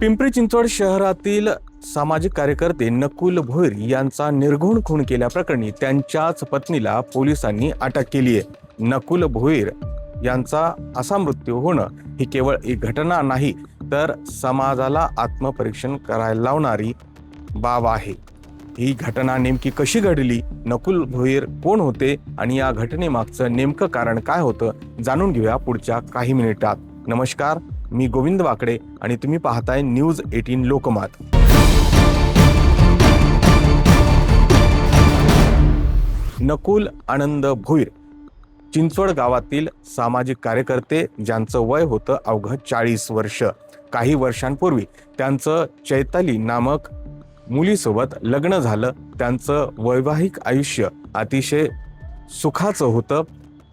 पिंपरी चिंचवड शहरातील सामाजिक कार्यकर्ते नकुल भोईर यांचा निर्घुण खून केल्याप्रकरणी त्यांच्याच पत्नीला पोलिसांनी अटक केली आहे. नकुल भोईर यांचा असा मृत्यू होणं ही केवळ एक घटना नाही तर समाजाला आत्मपरीक्षण करायला लावणारी बाब आहे. ही घटना नेमकी कशी घडली? नकुल भोईर कोण होते? आणि या घटनेमागचं नेमकं कारण काय होतं? जाणून घेऊया पुढच्या काही मिनिटात. नमस्कार मी गोविंद वाकडे आणि तुम्ही पाहताय न्यूज एटीन लोकमत. नकुल आनंद भुईर चिंचवड गावातील सामाजिक कार्यकर्ते ज्यांचं वय होतं अवघं चाळीस वर्ष. काही वर्षांपूर्वी त्यांचं चैताली नामक मुलीसोबत लग्न झालं. त्यांचं वैवाहिक आयुष्य अतिशय सुखाचं होतं.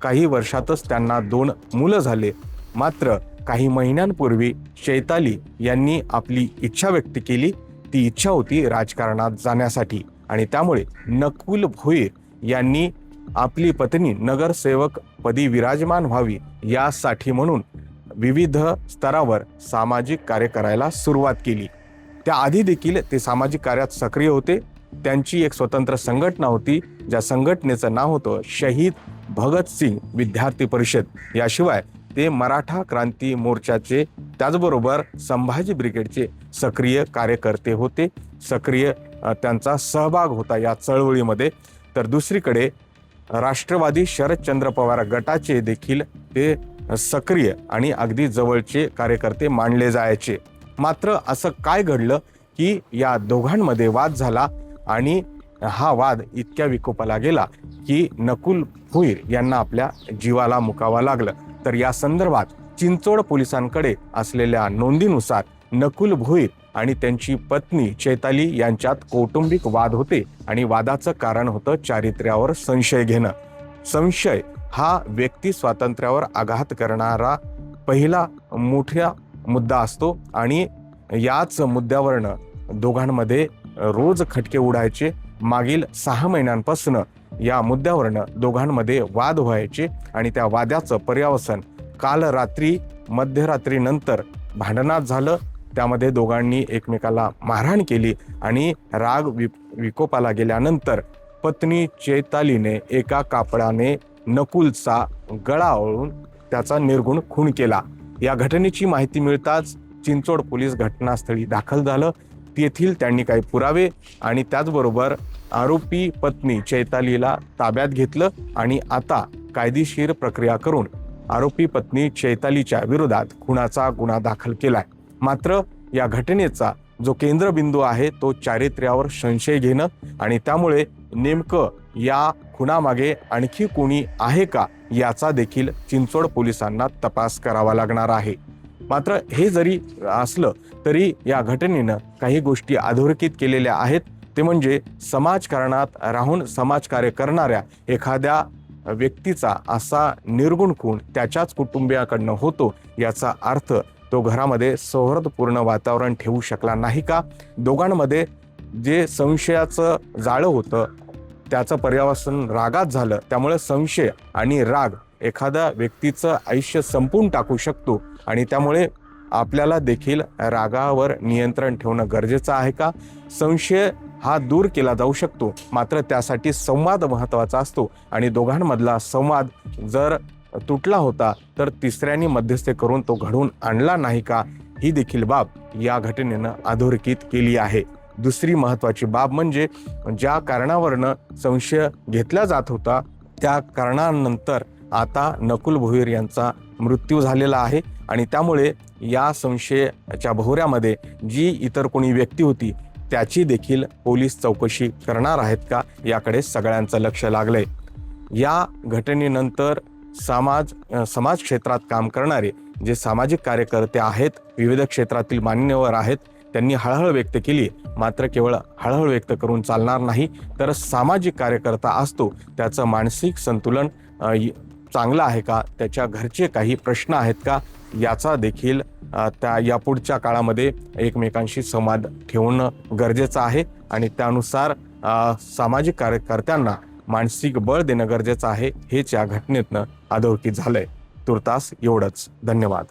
काही वर्षातच त्यांना दोन मुलं झाले. मात्र काही महिन्यांपूर्वी चैताली यांनी आपली इच्छा व्यक्त केली. ती इच्छा होती राजकारणात जाण्यासाठी आणि त्यामुळे नकुल भोईर यांनी आपली पत्नी नगरसेवक पदी विराजमान व्हावी यासाठी म्हणून विविध स्तरावर सामाजिक कार्य करायला सुरुवात केली. त्याआधी देखील ते सामाजिक कार्यात सक्रिय होते. त्यांची एक स्वतंत्र संघटना होती. ज्या संघटनेचं नाव होतं शहीद भगतसिंग विद्यार्थी परिषद. याशिवाय ते मराठा क्रांती मोर्चाचे त्याचबरोबर संभाजी ब्रिगेडचे सक्रिय कार्यकर्ते होते. सक्रिय त्यांचा सहभाग होता या चळवळीमध्ये. तर दुसरीकडे राष्ट्रवादी शरदचंद्र पवार गटाचे देखील ते सक्रिय आणि अगदी जवळचे कार्यकर्ते मानले जायचे. मात्र असं काय घडलं की या दोघांमध्ये वाद झाला आणि हा वाद इतक्या विकोपाला गेला की नकुल भुईर यांना आपल्या जीवाला मुकावा लागलं. तर या संदर्भात चिंचोड पोलिसांकडे असलेल्या नोंदीनुसार नकुल भोईर आणि त्यांची पत्नी चैताली यांच्यात कौटुंबिक वाद होते आणि वादाचं कारण होतं चारित्र्यावर संशय घेणं. संशय हा व्यक्ती स्वातंत्र्यावर आघात करणारा पहिला मोठा मुद्दा असतो आणि याच मुद्द्यावरनं दोघांमध्ये रोज खटके उडायचे मागील सहा महिन्यांपासून या मुद्द्यावरनं दोघांमध्ये वाद व्हायचे आणि त्या वाद्याचं पर्यावसन काल रात्री मध्यरात्रीनंतर भांडणात झालं. त्यामध्ये दोघांनी एकमेकाला मारहाण केली आणि राग वि विकोपाला गेल्यानंतर पत्नी चैतालीने एका कापडाने नकुलचा गळा ओळून त्याचा निर्गुण खून केला. या घटनेची माहिती मिळताच चिंचोड पोलीस घटनास्थळी दाखल झालं. तेथील त्यांनी काही पुरावे आणि त्याचबरोबर आरोपी पत्नी चैतालीला ताब्यात घेतलं आणि आता कायदेशीर प्रक्रिया करून आरोपी पत्नी चैतालीच्या विरोधात खुनाचा गुन्हा दाखल केलाय. मात्र या घटनेचा जो केंद्रबिंदू आहे तो चारित्र्यावर संशय घेणं आणि त्यामुळे नेमकं या खुनामागे आणखी कोणी आहे का याचा देखील चिंचोड पोलिसांना तपास करावा लागणार आहे. मात्र हे जरी असलं तरी या घटनेनं काही गोष्टी अधोरेखित केलेल्या आहेत. ते म्हणजे समाजकारणात राहून समाजकार्य करणाऱ्या एखाद्या व्यक्तीचा असा निर्गुण खून त्याच्याच कुटुंबियाकडनं होतो याचा अर्थ तो घरामध्ये सौहृदपूर्ण वातावरण ठेवू शकला नाही का? दोघांमध्ये जे संशयाचं जाळं होतं त्याचं पर्यावसन रागात झालं त्यामुळे संशय आणि राग एखादा व्यक्तीचं आयुष्य संपून टाकू शकतो आणि त्यामुळे आपल्याला देखील रागावर नियंत्रण ठेवणं गरजेचं आहे का? संशय हा दूर केला जाऊ शकतो. मात्र त्यासाठी संवाद महत्त्वाचा असतो आणि दोघांमधला संवाद जर तुटला होता तर तिसऱ्यांनी मध्यस्थी करून तो घडवून आणला नाही का? ही देखील बाब या घटनेनं अधोरेखित केली आहे. दुसरी महत्त्वाची बाब म्हणजे ज्या कारणावरनं संशय घेतला जात होता त्या कारणानंतर आता नकुल भोईर यांचा मृत्यू झालेला आहे आणि त्यामुळे या संशयाच्या भोवऱ्यामध्ये जी इतर कोणी व्यक्ती होती त्याची देखील पोलीस चौकशी करणार आहेत का याकडे सगळ्यांचं लक्ष लागलंय. या घटनेनंतर समाज समाज क्षेत्रात काम करणारे जे सामाजिक कार्यकर्ते आहेत विविध क्षेत्रातील मान्यवर आहेत त्यांनी हळहळ व्यक्त केली मात्र केवळ हळहळ व्यक्त करून चालणार नाही तर सामाजिक कार्यकर्ता असतो त्याचं मानसिक संतुलन चांगलं आहे का? त्याच्या घरचे काही प्रश्न आहेत का? याचा देखील त्या यापुढच्या काळामध्ये एकमेकांशी संवाद ठेवणं गरजेचं आहे. आणि त्यानुसार सामाजिक कार्यकर्त्यांना मानसिक बळ देणं गरजेचं आहे. हेच या घटनेतनं अधोरेखित झालंय. तुर्तास एवढंच. धन्यवाद.